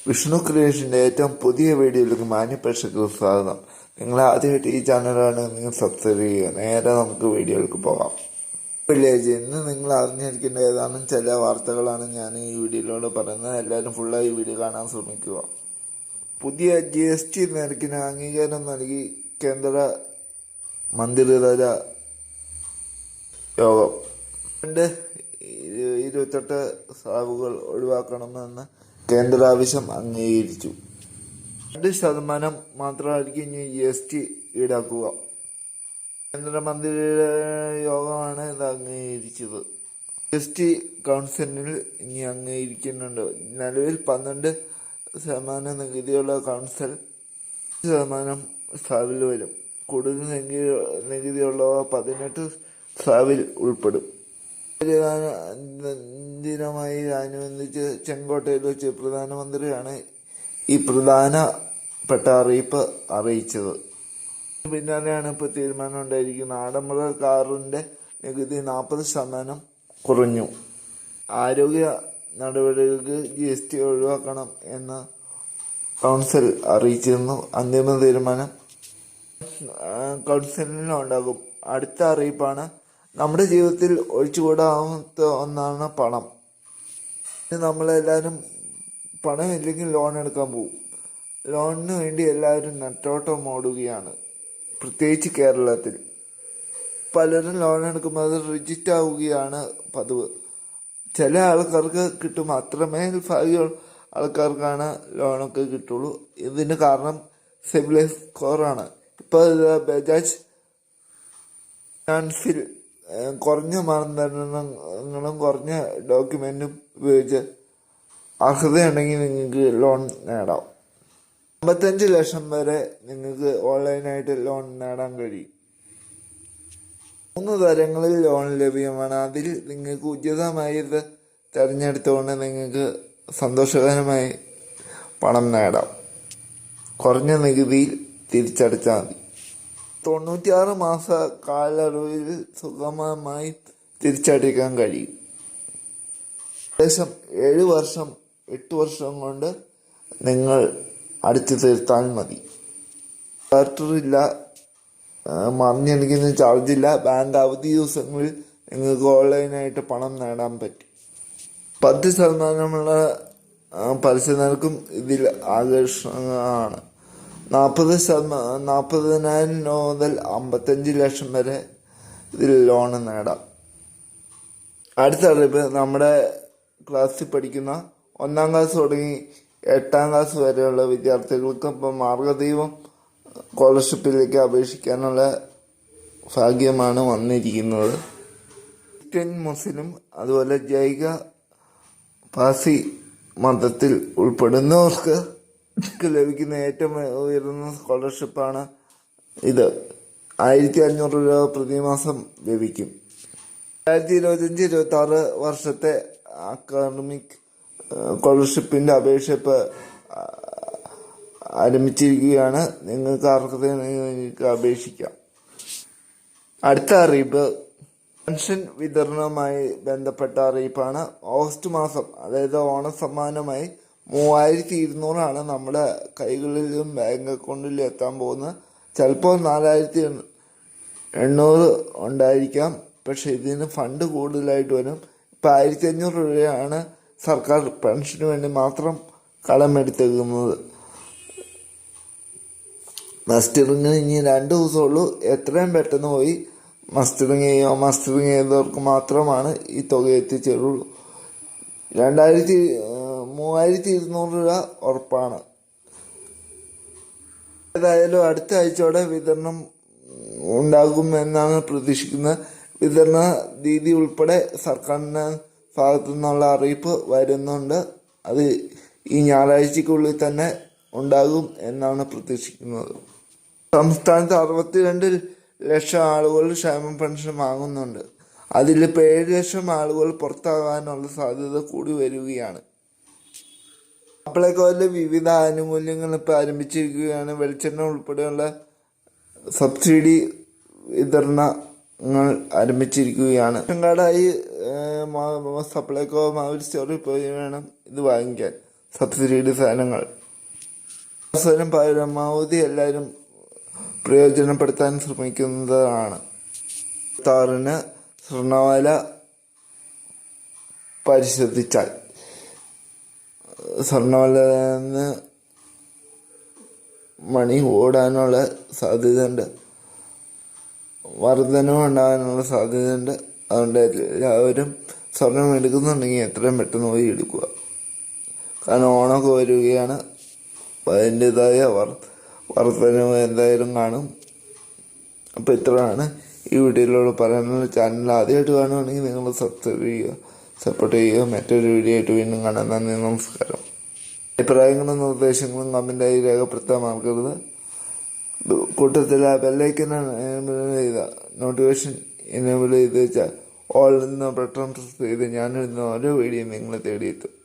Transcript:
വിഷ്ണു ക്രിയേഷന്റെ ഏറ്റവും പുതിയ വീഡിയോയിലേക്ക് മാന്യപ്രേക്ഷകർക്ക് സ്വാഗതം. നിങ്ങൾ ആദ്യമായിട്ട് ഈ ചാനലാണ് നിങ്ങൾ സബ്സ്ക്രൈബ് ചെയ്യുക. നേരെ നമുക്ക് വീഡിയോയിലേക്ക് പോകാം വില്ലേജ് ഇന്ന് നിങ്ങൾ അറിഞ്ഞിരിക്കേണ്ട ഏതാനും ചില വാർത്തകളാണ് ഞാൻ ഈ വീഡിയോയിലൂടെ പറയുന്നത്. എല്ലാവരും ഫുള്ളായി വീഡിയോ കാണാൻ ശ്രമിക്കുക. പുതിയ ജി എസ് ടി നിരക്കിന് അംഗീകാരം നൽകി കേന്ദ്ര മന്ത്രിതല യോഗം. ഇരുപത്തെട്ട് സ്ലാബുകൾ ഒഴിവാക്കണമെന്ന് കേന്ദ്ര ആവശ്യം അംഗീകരിച്ചു. രണ്ട് ശതമാനം മാത്രമായിരിക്കും ഇനി ജി എസ് ടി ഈടാക്കുക. കേന്ദ്രമന്ത്രിയുടെ യോഗമാണ് ഇത് അംഗീകരിച്ചത്. ജി എസ് ടി കൗൺസിലിൽ ഇനി അംഗീകരിക്കുന്നുണ്ട്. നിലവിൽ പന്ത്രണ്ട് ശതമാനം നികുതിയുള്ള കൗൺസിൽ ശതമാനം സ്ലാബിൽ വരും. കൂടുതൽ നികുതി നികുതിയുള്ളവ പതിനെട്ട് സ്ലാബിൽ ഉൾപ്പെടും. ദിനമായി അനുബന്ധിച്ച് ചെങ്കോട്ടയിൽ വെച്ച് പ്രധാനമന്ത്രിയാണ് ഈ പ്രധാനപ്പെട്ട അറിയിപ്പ് അറിയിച്ചത്. പിന്നാലെയാണ് ഇപ്പോൾ തീരുമാനം ഉണ്ടായിരിക്കുന്നത്. ആഡംബര കാറിന്റെ നികുതി നാൽപ്പത് ശതമാനം കുറഞ്ഞു. ആരോഗ്യ നടപടികൾക്ക് ജി എസ് ടി ഒഴിവാക്കണം എന്ന് കൗൺസിൽ അറിയിച്ചിരുന്നു. അന്തിമ തീരുമാനം കൗൺസിലിനുണ്ടാകും. അടുത്ത അറിയിപ്പാണ് നമ്മുടെ ജീവിതത്തിൽ ഒഴിച്ചുകൂടാത്ത ഒന്നാണ് പണം. നമ്മളെല്ലാവരും പണമില്ലെങ്കിൽ ലോൺ എടുക്കാൻ പോകും. ലോണിന് വേണ്ടി എല്ലാവരും നെട്ടോട്ടം ഓടുകയാണ് പ്രത്യേകിച്ച് കേരളത്തിൽ. പലരും ലോൺ എടുക്കുമ്പോൾ അത് റിജിറ്റ് ആവുകയാണ് പതിവ്. ചില ആൾക്കാർക്ക് കിട്ടും അത്രമേൽ ഭാഗ്യ ആൾക്കാർക്കാണ് ലോണൊക്കെ കിട്ടുള്ളൂ. ഇതിന് കാരണം സിബിലൈസ് സ്കോറാണ്. ഇപ്പോൾ ബജാജ് ഫിനാൻസിൽ കുറഞ്ഞ മാനദണ്ഡങ്ങളും കുറഞ്ഞ ഡോക്യുമെന്റും ഉപയോഗിച്ച് അർഹതയുണ്ടെങ്കിൽ നിങ്ങൾക്ക് ലോൺ നേടാം. അമ്പത്തഞ്ച് ലക്ഷം വരെ നിങ്ങൾക്ക് ഓൺലൈനായിട്ട് ലോൺ നേടാൻ കഴിയും. മൂന്ന് തരങ്ങളിൽ ലോൺ ലഭ്യമാണ്. അതിൽ നിങ്ങൾക്ക് ഉചിതമായത് തിരഞ്ഞെടുത്തുകൊണ്ട് നിങ്ങൾക്ക് സന്തോഷകരമായി പണം നേടാം. കുറഞ്ഞ നികുതിയിൽ തിരിച്ചടച്ചാൽ മതി. തൊണ്ണൂറ്റിയാറ് മാസ കാലയളവിൽ സുഗമമായി തിരിച്ചടിക്കാൻ കഴിയും. ഏകദേശം ഏഴ് വർഷം എട്ട് വർഷം കൊണ്ട് നിങ്ങൾ അടിച്ചു തീർത്താൽ മതി. മറിഞ്ഞിരിക്കുന്ന ചാർജ് ഇല്ല. ബാങ്ക് അവധി ദിവസങ്ങളിൽ നിങ്ങൾക്ക് ഓൺലൈനായിട്ട് പണം നേടാൻ പറ്റും. പത്ത് ശതമാനമുള്ള പലിശ നിരക്കും ഇതിൽ ആകർഷകമാണ് നാൽപ്പത് ശതമാനം നാൽപ്പതിനായിരം മുതൽ അമ്പത്തഞ്ച് ലക്ഷം വരെ ഇതിൽ ലോൺ നേടാം. അടുത്ത അറിയിപ്പ് നമ്മുടെ ക്ലാസ്സിൽ പഠിക്കുന്ന ഒന്നാം ക്ലാസ് തുടങ്ങി എട്ടാം ക്ലാസ് വരെയുള്ള വിദ്യാർത്ഥികൾക്ക് ഇപ്പോൾ മാർഗദീപം സ്കോളർഷിപ്പിലേക്ക് അപേക്ഷിക്കാനുള്ള ഭാഗ്യമാണ് വന്നിരിക്കുന്നത്. ക്രിസ്ത്യൻ മുസ്ലിം അതുപോലെ ജൈക പാസി മതത്തിൽ ഉൾപ്പെടുന്നവർക്ക് ലഭിക്കുന്ന ഏറ്റവും ഉയർന്ന സ്കോളർഷിപ്പാണ് ഇത്. ആയിരത്തി അഞ്ഞൂറ് രൂപ പ്രതിമാസം ലഭിക്കും. രണ്ടായിരത്തി ഇരുപത്തിയഞ്ച് ഇരുപത്തി ആറ് വർഷത്തെ അക്കാഡമിക് സ്കോളർഷിപ്പിന്റെ അപേക്ഷ ഇപ്പൊ ആ, ആരംഭിച്ചിരിക്കുകയാണ്. നിങ്ങൾക്ക് അർഹത നിങ്ങൾക്ക് അപേക്ഷിക്കാം. അടുത്ത അറിയിപ്പ്. പെൻഷൻ വിതരണവുമായി ബന്ധപ്പെട്ട അറിയിപ്പാണ്. ഓഗസ്റ്റ് മാസം അതായത് ഓണസമ്മാനമായി മൂവായിരത്തി ഇരുന്നൂറാണ് നമ്മുടെ കൈകളിലും ബാങ്ക് അക്കൗണ്ടിലും എത്താൻ പോകുന്നത്. ചിലപ്പോൾ നാലായിരത്തി എണ്ണ- എണ്ണൂറ് ഉണ്ടായിരിക്കാം. പക്ഷെ ഇതിന് ഫണ്ട് കൂടുതലായിട്ട് വരും. ഇപ്പം ആയിരത്തി അഞ്ഞൂറ് രൂപയാണ് സർക്കാർ പെൻഷന് വേണ്ടി മാത്രം കടമെടുത്തേക്കുന്നത്. മസ്റ്ററിങ്ങിന് ഇനി രണ്ട് ദിവസമുള്ളൂ. എത്രയും പെട്ടെന്ന് പോയി മസ്റ്ററിങ് ചെയ്യുമോ മസ്റ്ററിങ് ചെയ്തവർക്ക് മാത്രമാണ് ഈ തുക എത്തിച്ചേരുള്ളൂ. രണ്ടായിരത്തി മൂവായിരത്തി ഇരുന്നൂറ് രൂപ ഉറപ്പാണ്. ഏതായാലും അടുത്ത ആഴ്ചയോടെ വിതരണം ഉണ്ടാകുമെന്നാണ് പ്രതീക്ഷിക്കുന്നത് വിതരണ രീതി ഉൾപ്പെടെ സർക്കാരിന്റെ ഭാഗത്തു നിന്നുള്ള അറിയിപ്പ് വരുന്നുണ്ട്. അത് ഈ ഞായറാഴ്ചക്കുള്ളിൽ തന്നെ ഉണ്ടാകും എന്നാണ് പ്രതീക്ഷിക്കുന്നത്. സംസ്ഥാനത്ത് അറുപത്തിരണ്ട് ലക്ഷം ആളുകൾ ക്ഷേമ പെൻഷൻ വാങ്ങുന്നുണ്ട്. അതിലിപ്പോൾ ഏഴ് ലക്ഷം ആളുകൾ പുറത്താകാനുള്ള സാധ്യത കൂടി വരികയാണ്. അപ്ലൈക്കോയിലെ വിവിധ ആനുകൂല്യങ്ങൾ ഇപ്പോൾ ആരംഭിച്ചിരിക്കുകയാണ്. വെളിച്ചെണ്ണ ഉൾപ്പെടെയുള്ള സബ്സിഡി വിതരണങ്ങൾ ആരംഭിച്ചിരിക്കുകയാണ്. കാർഡായി സപ്ലൈകോ മാവിൽ സ്റ്റോറിൽ പോയി വേണം ഇത് വാങ്ങിക്കാൻ സബ്സിഡിയുടെ സാധനങ്ങൾ. അവസരം പരമാവധി എല്ലാവരും പ്രയോജനപ്പെടുത്താൻ ശ്രമിക്കുന്നതാണ്. താറിന് സ്വർണവാല പരിശോധിച്ചാൽ സ്വർണമാല മണി ഓടാനുള്ള സാധ്യതയുണ്ട്. വർധനവും ഉണ്ടാകാനുള്ള സാധ്യതയുണ്ട്. അതുകൊണ്ട് എല്ലാവരും സ്വർണം എടുക്കുന്നുണ്ടെങ്കിൽ എത്രയും പെട്ടെന്ന് പോയി എടുക്കുക. കാരണം ഓണമൊക്കെ വരികയാണ്. അതിന്റെതായ വർ വർധനവ് എന്തായാലും കാണും. അപ്പോൾ ഇത്രയാണ് ഈ വീഡിയോയിലൂടെ പറയാനുള്ള. ചാനൽ ആദ്യമായിട്ട് കാണുകയാണെങ്കിൽ നിങ്ങൾ സബ്സ്ക്രൈബ് ചെയ്യുക. സപ്പോർട്ട് ചെയ്യുക. മറ്റൊരു വീഡിയോ ആയിട്ട് വീണ്ടും കാണാൻ നന്ദി നമസ്കാരം. അഭിപ്രായങ്ങളും നിർദ്ദേശങ്ങളും കമന്റായി രേഖപ്പെടുത്താൻ മറക്കരുത്. കൂട്ടത്തിൽ ആ ബെല്ലൈക്കൻ എനേബിൾ ചെയ്ത. നോട്ടിഫിക്കേഷൻ എനേബിൾ ചെയ്ത് വെച്ചാൽ ഓൾ നിന്ന് ബട്ടൺ പ്രസ് ചെയ്ത് ഞാനിടുന്ന ഓരോ വീഡിയോയും നിങ്ങളെ തേടിയെത്തും.